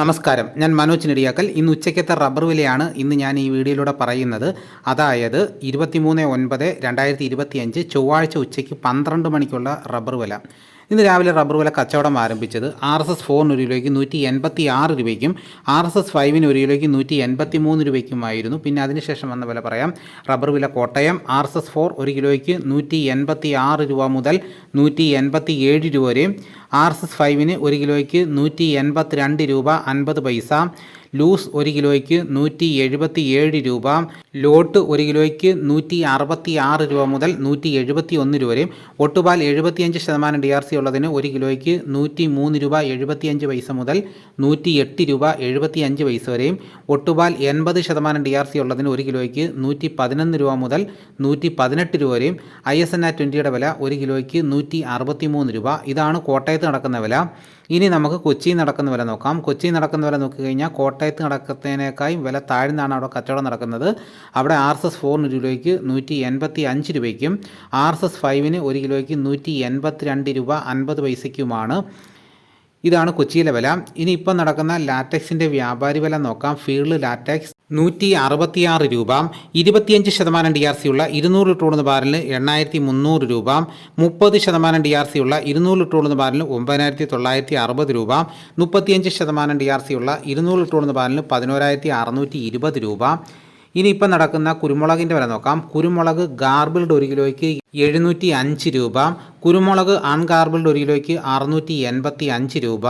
നമസ്കാരം. ഞാൻ മനോജ് നെടിയാക്കൽ. ഇന്ന് ഉച്ചയ്ക്കത്തെ റബ്ബർ വിലയാണ് ഇന്ന് ഞാൻ ഈ വീഡിയോയിലൂടെ പറയുന്നത്. അതായത് ഇരുപത്തിമൂന്ന് ഒൻപത് രണ്ടായിരത്തി ഇരുപത്തിയഞ്ച് ചൊവ്വാഴ്ച ഉച്ചയ്ക്ക് പന്ത്രണ്ട് മണിക്കുള്ള റബ്ബർ വില. ഇന്ന് രാവിലെ റബ്ബർ വില കച്ചവടം ആരംഭിച്ചത് ആർ എസ് എസ് ഫോറിന് ഒരു കിലോയ്ക്ക് നൂറ്റി എൺപത്തി ആറ് രൂപയ്ക്കും ആർ എസ് എസ് ഫൈവിന് ഒരു കിലോയ്ക്ക് നൂറ്റി എൺപത്തി മൂന്ന് രൂപയ്ക്കുമായിരുന്നു. പിന്നെ അതിനുശേഷം വന്ന വില പറയാം. റബ്ബർ വില Kottayam R S S four ഒരു കിലോയ്ക്ക് നൂറ്റി എൺപത്തി ആറ് രൂപ മുതൽ നൂറ്റി എൺപത്തി ഏഴ് രൂപ വരെയും ആർ എസ് എസ് ഫൈവിന് ഒരു കിലോയ്ക്ക് നൂറ്റി എൺപത്തി രണ്ട് രൂപ അൻപത് പൈസ ലൂസ് ഒരു കിലോയ്ക്ക് നൂറ്റി എഴുപത്തി ഏഴ് രൂപ ലോട്ട് ഒരു കിലോയ്ക്ക് നൂറ്റി അറുപത്തി ആറ് രൂപ മുതൽ നൂറ്റി എഴുപത്തി ഒന്ന് രൂപ വരെയും ഒട്ടുപാൽ എഴുപത്തിയഞ്ച് ശതമാനം ഡി ആർ സി ഉള്ളതിന് ഒരു കിലോയ്ക്ക് നൂറ്റി മൂന്ന് രൂപ എഴുപത്തിയഞ്ച് പൈസ മുതൽ നൂറ്റി എട്ട് രൂപ എഴുപത്തി അഞ്ച് പൈസ വരെയും ഒട്ടുപാൽ എൺപത് ശതമാനം ഡി ആർ സി ഉള്ളതിന് ഒരു കിലോയ്ക്ക് നൂറ്റി പതിനൊന്ന് രൂപ മുതൽ നൂറ്റി പതിനെട്ട് രൂപ വരെയും ഐ എസ് എൻ ആ ട്വന്റിയുടെ വില ഒരു കിലോയ്ക്ക് നൂറ്റി അറുപത്തി മൂന്ന് രൂപ. ഇതാണ് കോട്ടയത്ത് നടക്കുന്ന വില. ഇനി നമുക്ക് കൊച്ചിയിൽ നടക്കുന്ന വില നോക്കാം. കൊച്ചിയിൽ നടക്കുന്ന വില നോക്കിക്കഴിഞ്ഞാൽ കോട്ടയത്ത് നടക്കത്തേനേക്കായും വില താഴ്ന്നാണ് അവിടെ കച്ചവടം നടക്കുന്നത്. അവിടെ ആർ എസ് എസ് ഫോറിന് ഒരു കിലോയ്ക്ക് നൂറ്റി എൺപത്തി അഞ്ച് രൂപയ്ക്കും ആർ എസ് എസ് ഫൈവിന് ഒരു കിലോയ്ക്ക് നൂറ്റി എൺപത്തി രണ്ട് രൂപ അൻപത് പൈസയ്ക്കുമാണ്. ഇതാണ് കൊച്ചിയിലെ വില. ഇനി ഇപ്പം നടക്കുന്ന ലാറ്റക്സിന്റെ വ്യാപാരി വില നോക്കാം. ഫീൽഡ് ലാറ്റക്സ് നൂറ്റി അറുപത്തിയാറ് രൂപ ഇരുപത്തിയഞ്ച് ശതമാനം ഡി ആർ സി ഉള്ള ഇരുന്നൂറ് ലിറ്റർ ഉള്ള ബാരലിന് എണ്ണായിരത്തി മുന്നൂറ് രൂപ മുപ്പത് ശതമാനം ഡി ആർ സി ഉള്ള ഇരുന്നൂറ് ലിറ്റർ ഉള്ള ബാരലിന് ഒമ്പതിനായിരത്തി തൊള്ളായിരത്തി അറുപത് രൂപ മുപ്പത്തിയഞ്ച് ശതമാനം ഡി ആർ സി ഉള്ള ഇരുന്നൂറ് ലിറ്റർ ഉള്ള ബാരലിന് പതിനോരായിരത്തി അറുന്നൂറ്റി ഇരുപത് രൂപ. ഇനിയിപ്പം നടക്കുന്ന കുരുമുളകിന്റെ വില നോക്കാം. കുരുമുളക് ഗാർബിൾഡ് ഒരു കിലോയ്ക്ക് എഴുന്നൂറ്റി അഞ്ച് രൂപ. കുരുമുളക് അൺഗാർബിൾഡ് ഒരു കിലോയ്ക്ക് അറുന്നൂറ്റി എൺപത്തി അഞ്ച് രൂപ.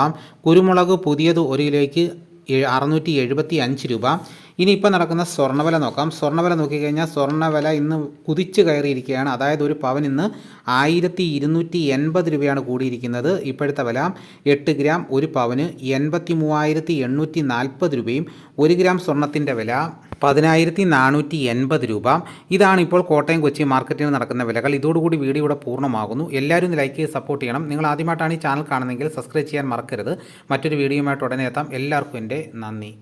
കുരുമുളക് പുതിയത് ഒരു കിലോയ്ക്ക് അറുന്നൂറ്റി എഴുപത്തി അഞ്ച് രൂപ. ഇനി ഇപ്പോൾ നടക്കുന്ന സ്വർണവില നോക്കാം. സ്വർണവില നോക്കിക്കഴിഞ്ഞാൽ സ്വർണവില ഇന്ന് കുതിച്ച് കയറിയിരിക്കുകയാണ്. അതായത് ഒരു പവൻ ഇന്ന് ആയിരത്തി ഇരുന്നൂറ്റി എൺപത് രൂപയാണ് കൂടിയിരിക്കുന്നത്. ഇപ്പോഴത്തെ വില എട്ട് ഗ്രാം ഒരു പവന് എൺപത്തി മൂവായിരത്തി എണ്ണൂറ്റി നാൽപ്പത് രൂപയും ഒരു ഗ്രാം സ്വർണത്തിന്റെ വില പതിനായിരത്തി നാനൂറ്റി എൺപത് രൂപ. ഇതാണ് ഇപ്പോൾ കോട്ടയം കൊച്ചി മാർക്കറ്റിൽ നടക്കുന്ന വിലകൾ. ഇതോടുകൂടി വീഡിയോ ഇവിടെ പൂർണമാകുന്നു. എല്ലാവരും ലൈക്ക് ചെയ്ത് സപ്പോർട്ട് ചെയ്യണം. നിങ്ങൾ ആദ്യമായിട്ടാണ് ഈ ചാനൽ കാണുന്നതെങ്കിൽ സബ്സ്ക്രൈബ് ചെയ്യാൻ മറക്കരുത്. മറ്റൊരു വീഡിയോയുമായിട്ട് ഉടനെ എത്താം. എല്ലാവർക്കും എന്റെ നന്ദി.